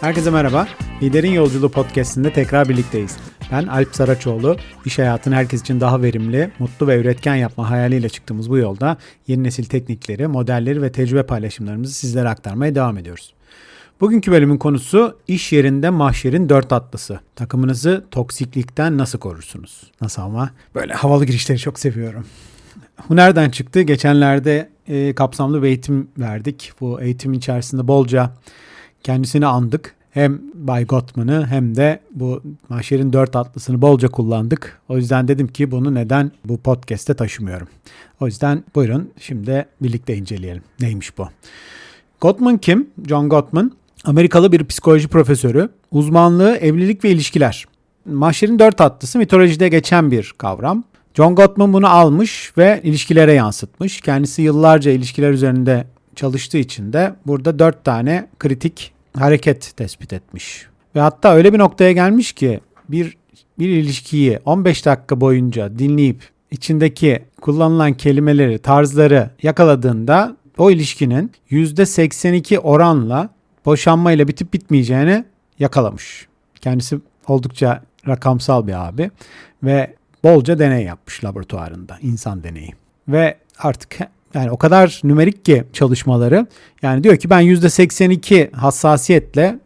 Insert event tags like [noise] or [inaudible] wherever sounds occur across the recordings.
Herkese merhaba. Liderin Yolculuğu podcastinde tekrar birlikteyiz. Ben Alp Saraçoğlu. İş hayatını herkes için daha verimli, mutlu ve üretken yapma hayaliyle çıktığımız bu yolda yeni nesil teknikleri, modelleri ve tecrübe paylaşımlarımızı sizlere aktarmaya devam ediyoruz. Bugünkü bölümün konusu iş yerinde mahşerin dört atlısı. Takımınızı toksiklikten nasıl korursunuz? Nasıl ama? Böyle havalı girişleri çok seviyorum. Bu nereden çıktı? Geçenlerde e, kapsamlı bir eğitim verdik. Bu eğitim içerisinde bolca kendisini andık. Hem Bay Gottman'ı hem de bu Mahşer'in dört atlısını bolca kullandık. O yüzden dedim ki bunu neden bu podcast'te taşımıyorum. O yüzden buyurun şimdi birlikte inceleyelim. Neymiş bu? Gottman kim? John Gottman Amerikalı bir psikoloji profesörü. Uzmanlığı evlilik ve ilişkiler. Mahşer'in dört atlısı mitolojide geçen bir kavram. John Gottman bunu almış ve ilişkilere yansıtmış. Kendisi yıllarca ilişkiler üzerinde çalıştığı için de burada dört tane kritik hareket tespit etmiş. Ve hatta öyle bir noktaya gelmiş ki bir bir ilişkiyi 15 dakika boyunca dinleyip içindeki kullanılan kelimeleri, tarzları yakaladığında o ilişkinin %82 oranla boşanmayla bitip bitmeyeceğini yakalamış. Kendisi oldukça rakamsal bir abi ve bolca deney yapmış laboratuvarında, insan deneyi. Ve artık yani o kadar nümerik ki çalışmaları. Yani diyor ki ben %82 hassasiyetle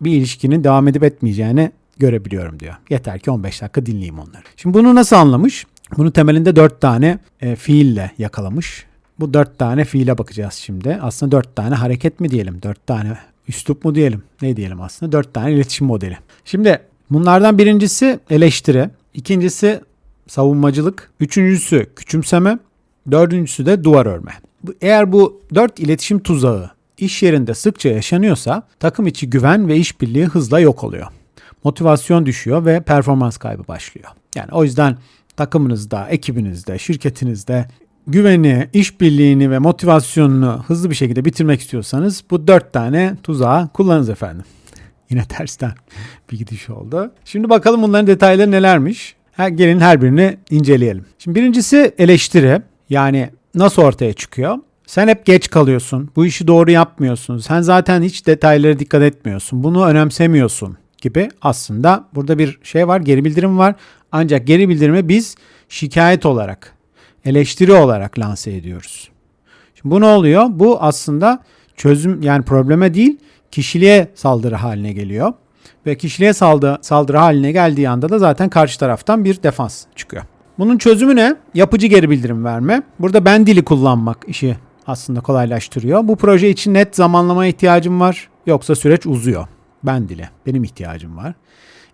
bir ilişkinin devam edip etmeyeceğini görebiliyorum diyor. Yeter ki 15 dakika dinleyeyim onları. Şimdi bunu nasıl anlamış? Bunu temelinde 4 tane e, fiille yakalamış. Bu 4 tane fiile bakacağız şimdi. Aslında 4 tane hareket mi diyelim? 4 tane üslup mu diyelim? Ne diyelim aslında? 4 tane iletişim modeli. Şimdi bunlardan birincisi eleştiri. ikincisi savunmacılık. Üçüncüsü küçümseme. Dördüncüsü de duvar örme. Eğer bu dört iletişim tuzağı iş yerinde sıkça yaşanıyorsa takım içi güven ve işbirliği hızla yok oluyor. Motivasyon düşüyor ve performans kaybı başlıyor. Yani o yüzden takımınızda, ekibinizde, şirketinizde güveni, işbirliğini ve motivasyonunu hızlı bir şekilde bitirmek istiyorsanız bu dört tane tuzağı kullanınız efendim. [laughs] Yine tersten bir gidiş oldu. Şimdi bakalım bunların detayları nelermiş. Gelin her birini inceleyelim. Şimdi birincisi eleştiri. Yani nasıl ortaya çıkıyor? Sen hep geç kalıyorsun. Bu işi doğru yapmıyorsun. Sen zaten hiç detaylara dikkat etmiyorsun. Bunu önemsemiyorsun gibi aslında burada bir şey var, geri bildirim var. Ancak geri bildirimi biz şikayet olarak, eleştiri olarak lanse ediyoruz. Şimdi bu ne oluyor? Bu aslında çözüm yani probleme değil, kişiliğe saldırı haline geliyor. Ve kişiliğe saldırı, saldırı haline geldiği anda da zaten karşı taraftan bir defans çıkıyor. Bunun çözümü ne? Yapıcı geri bildirim verme. Burada ben dili kullanmak işi aslında kolaylaştırıyor. Bu proje için net zamanlamaya ihtiyacım var. Yoksa süreç uzuyor. Ben dili. Benim ihtiyacım var.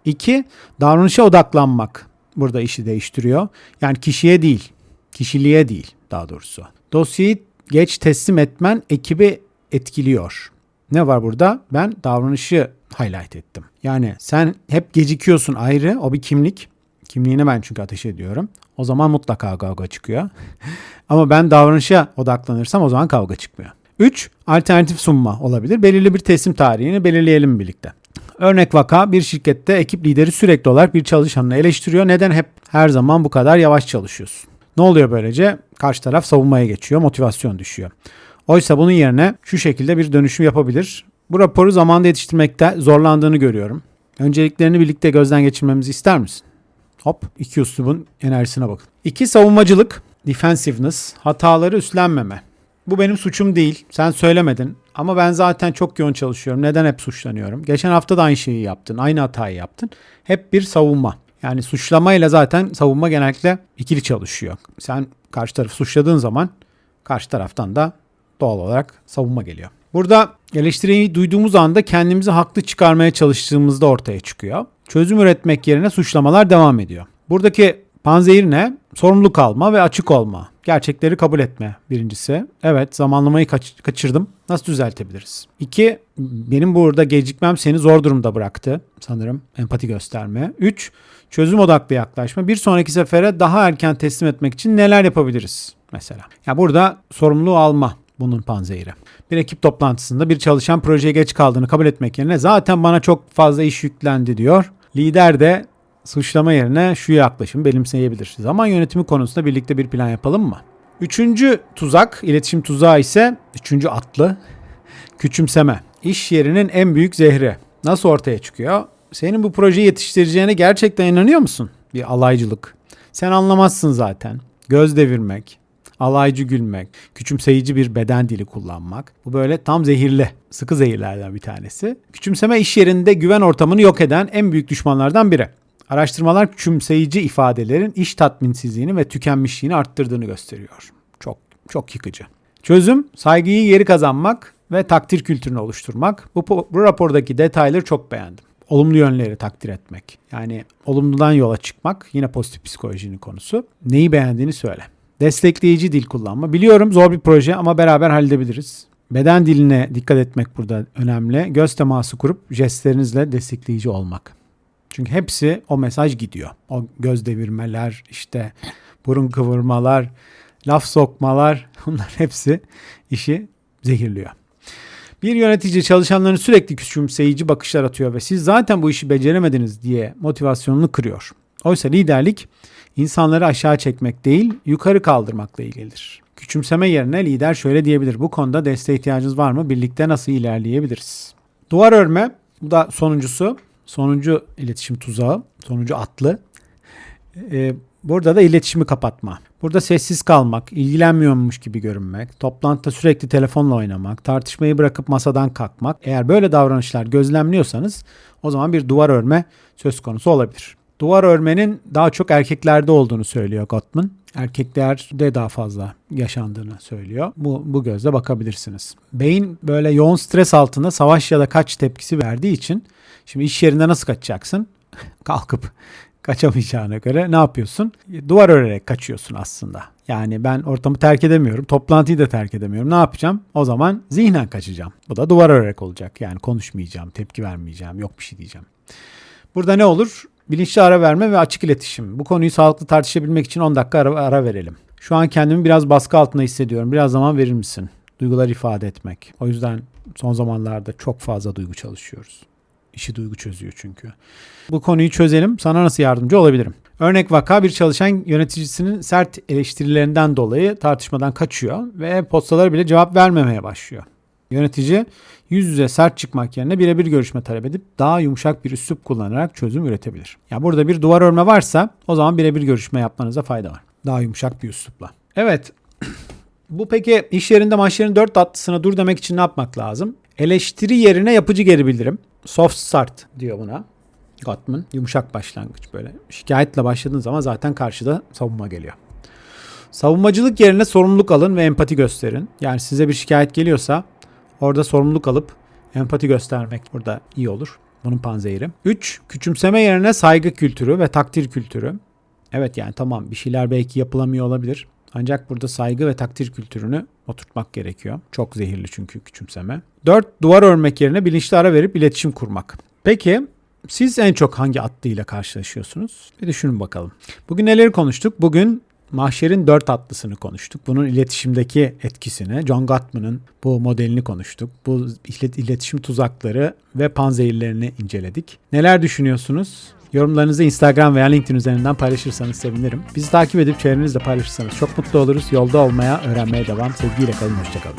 İki, davranışa odaklanmak burada işi değiştiriyor. Yani kişiye değil, kişiliğe değil daha doğrusu. Dosyayı geç teslim etmen ekibi etkiliyor. Ne var burada? Ben davranışı highlight ettim. Yani sen hep gecikiyorsun ayrı. O bir kimlik. Kimliğine ben çünkü ateş ediyorum. O zaman mutlaka kavga çıkıyor. [laughs] Ama ben davranışa odaklanırsam o zaman kavga çıkmıyor. 3. Alternatif sunma olabilir. Belirli bir teslim tarihini belirleyelim birlikte. Örnek vaka bir şirkette ekip lideri sürekli olarak bir çalışanını eleştiriyor. Neden hep her zaman bu kadar yavaş çalışıyorsun? Ne oluyor böylece? Karşı taraf savunmaya geçiyor, motivasyon düşüyor. Oysa bunun yerine şu şekilde bir dönüşüm yapabilir. Bu raporu zamanda yetiştirmekte zorlandığını görüyorum. Önceliklerini birlikte gözden geçirmemizi ister misin? Hop iki üslubun enerjisine bakın. İki savunmacılık, defensiveness, hataları üstlenmeme. Bu benim suçum değil. Sen söylemedin. Ama ben zaten çok yoğun çalışıyorum. Neden hep suçlanıyorum? Geçen hafta da aynı şeyi yaptın. Aynı hatayı yaptın. Hep bir savunma. Yani suçlamayla zaten savunma genellikle ikili çalışıyor. Sen karşı tarafı suçladığın zaman karşı taraftan da doğal olarak savunma geliyor. Burada eleştiriyi duyduğumuz anda kendimizi haklı çıkarmaya çalıştığımızda ortaya çıkıyor. Çözüm üretmek yerine suçlamalar devam ediyor. Buradaki panzehir ne? Sorumluluk alma ve açık olma. Gerçekleri kabul etme birincisi. Evet zamanlamayı kaç- kaçırdım. Nasıl düzeltebiliriz? İki, benim burada gecikmem seni zor durumda bıraktı sanırım. Empati gösterme. Üç, çözüm odaklı yaklaşma. Bir sonraki sefere daha erken teslim etmek için neler yapabiliriz? Mesela. Ya burada sorumluluğu alma bunun panzehiri. Bir ekip toplantısında bir çalışan projeye geç kaldığını kabul etmek yerine zaten bana çok fazla iş yüklendi diyor. Lider de suçlama yerine şu yaklaşımı benimseyebilir. Zaman yönetimi konusunda birlikte bir plan yapalım mı? Üçüncü tuzak, iletişim tuzağı ise üçüncü atlı küçümseme. İş yerinin en büyük zehri. nasıl ortaya çıkıyor? Senin bu projeyi yetiştireceğine gerçekten inanıyor musun? Bir alaycılık. Sen anlamazsın zaten. Göz devirmek, alaycı gülmek, küçümseyici bir beden dili kullanmak. Bu böyle tam zehirli, sıkı zehirlerden bir tanesi. Küçümseme iş yerinde güven ortamını yok eden en büyük düşmanlardan biri. Araştırmalar küçümseyici ifadelerin iş tatminsizliğini ve tükenmişliğini arttırdığını gösteriyor. Çok çok yıkıcı. Çözüm saygıyı geri kazanmak ve takdir kültürünü oluşturmak. Bu, bu rapordaki detayları çok beğendim. Olumlu yönleri takdir etmek. Yani olumludan yola çıkmak yine pozitif psikolojinin konusu. Neyi beğendiğini söyle. Destekleyici dil kullanma. Biliyorum zor bir proje ama beraber halledebiliriz. Beden diline dikkat etmek burada önemli. Göz teması kurup jestlerinizle destekleyici olmak. Çünkü hepsi o mesaj gidiyor. O göz devirmeler, işte burun kıvırmalar, laf sokmalar [laughs] bunlar hepsi işi zehirliyor. Bir yönetici çalışanlarını sürekli küçümseyici bakışlar atıyor ve siz zaten bu işi beceremediniz diye motivasyonunu kırıyor. Oysa liderlik insanları aşağı çekmek değil, yukarı kaldırmakla ilgilidir. Küçümseme yerine lider şöyle diyebilir. Bu konuda desteğe ihtiyacınız var mı? Birlikte nasıl ilerleyebiliriz? Duvar örme, bu da sonuncusu. Sonuncu iletişim tuzağı, sonuncu atlı. Ee, burada da iletişimi kapatma. Burada sessiz kalmak, ilgilenmiyormuş gibi görünmek, toplantıda sürekli telefonla oynamak, tartışmayı bırakıp masadan kalkmak. Eğer böyle davranışlar gözlemliyorsanız o zaman bir duvar örme söz konusu olabilir. Duvar örmenin daha çok erkeklerde olduğunu söylüyor Gottman. Erkeklerde daha fazla yaşandığını söylüyor. Bu, bu gözle bakabilirsiniz. Beyin böyle yoğun stres altında savaş ya da kaç tepkisi verdiği için şimdi iş yerinde nasıl kaçacaksın? [laughs] Kalkıp kaçamayacağına göre ne yapıyorsun? Duvar örerek kaçıyorsun aslında. Yani ben ortamı terk edemiyorum. Toplantıyı da terk edemiyorum. Ne yapacağım? O zaman zihnen kaçacağım. Bu da duvar örerek olacak. Yani konuşmayacağım, tepki vermeyeceğim, yok bir şey diyeceğim. Burada ne olur? Bilinçli ara verme ve açık iletişim. Bu konuyu sağlıklı tartışabilmek için 10 dakika ara, ara verelim. Şu an kendimi biraz baskı altında hissediyorum. Biraz zaman verir misin? Duygular ifade etmek. O yüzden son zamanlarda çok fazla duygu çalışıyoruz. İşi duygu çözüyor çünkü. Bu konuyu çözelim. Sana nasıl yardımcı olabilirim? Örnek vaka bir çalışan yöneticisinin sert eleştirilerinden dolayı tartışmadan kaçıyor ve postalara bile cevap vermemeye başlıyor. Yönetici yüz yüze sert çıkmak yerine birebir görüşme talep edip daha yumuşak bir üslup kullanarak çözüm üretebilir. Ya burada bir duvar örme varsa o zaman birebir görüşme yapmanıza fayda var. Daha yumuşak bir üslupla. Evet. [clears throat] Bu peki iş yerinde maçların dört tatlısına dur demek için ne yapmak lazım? Eleştiri yerine yapıcı geri bildirim. Soft start diyor buna. Gottman. Yumuşak başlangıç böyle. Şikayetle başladığın zaman zaten karşıda savunma geliyor. Savunmacılık yerine sorumluluk alın ve empati gösterin. Yani size bir şikayet geliyorsa orada sorumluluk alıp empati göstermek burada iyi olur. Bunun panzehiri. 3. Küçümseme yerine saygı kültürü ve takdir kültürü. Evet yani tamam bir şeyler belki yapılamıyor olabilir. Ancak burada saygı ve takdir kültürünü oturtmak gerekiyor. Çok zehirli çünkü küçümseme. 4. Duvar örmek yerine bilinçli ara verip iletişim kurmak. Peki siz en çok hangi atlıyla karşılaşıyorsunuz? Bir düşünün bakalım. Bugün neleri konuştuk? Bugün Mahşer'in dört atlısını konuştuk. Bunun iletişimdeki etkisini, John Gottman'ın bu modelini konuştuk. Bu iletişim tuzakları ve panzehirlerini inceledik. Neler düşünüyorsunuz? Yorumlarınızı Instagram veya LinkedIn üzerinden paylaşırsanız sevinirim. Bizi takip edip çevrenizde paylaşırsanız çok mutlu oluruz. Yolda olmaya, öğrenmeye devam. Sevgiyle kalın, hoşçakalın.